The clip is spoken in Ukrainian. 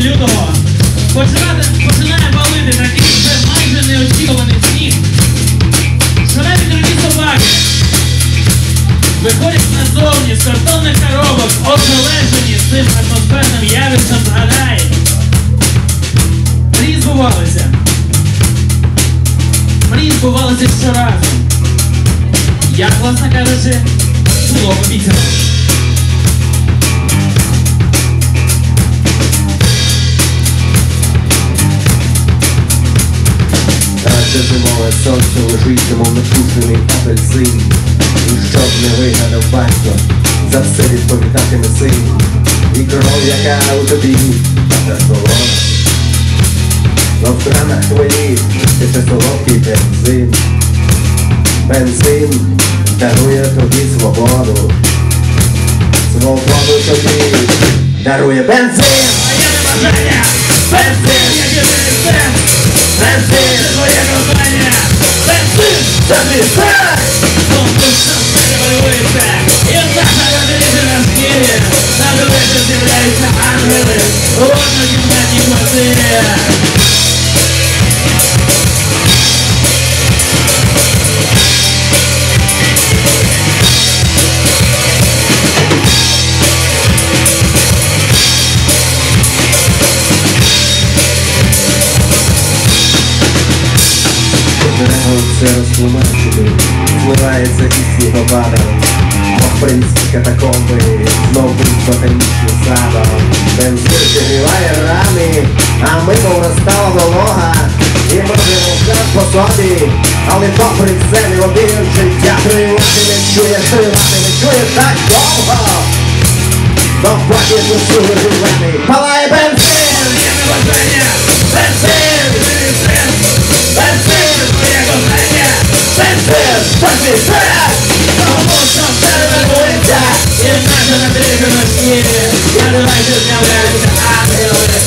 лютого починає валити такий вже майже неочікуваний сніг. Шалені дорогі собаки виходять назовні з картонних коробок, ошелешені цим атмосферним явищем згадай. Мрії збувалися. Мрії збувалися щоразу. Як, власне кажучи, було обіцяно. Зимове сонце лежить, мов напущений апельсин. І щоб не вигадав батько, за все відповідатиме син. І кров, яка у тобі, та солона. Но в кранах ти це солодкий бензин. Бензин дарує тобі свободу. Свободу тобі дарує бензин. А я не бажання! Бензин, як suddenly back Don't do something everybody way back It's not how I'm living, I'm skinny Not the way to do that, it's not I'm really What are you that you must see? Все розтлумачили, зливається і сніговада, мов принські катакомби, знов ботанічним садом. Бензин зігріває рани, а ми повростала волога, і можемо все по собі, але попри все не один життя тривати не чує, тривати не чує так довго. Довпоки зусули живлений, палає Fucking badass Almost I'm better than going to die It's not gonna be a good idea Gotta like this now that it's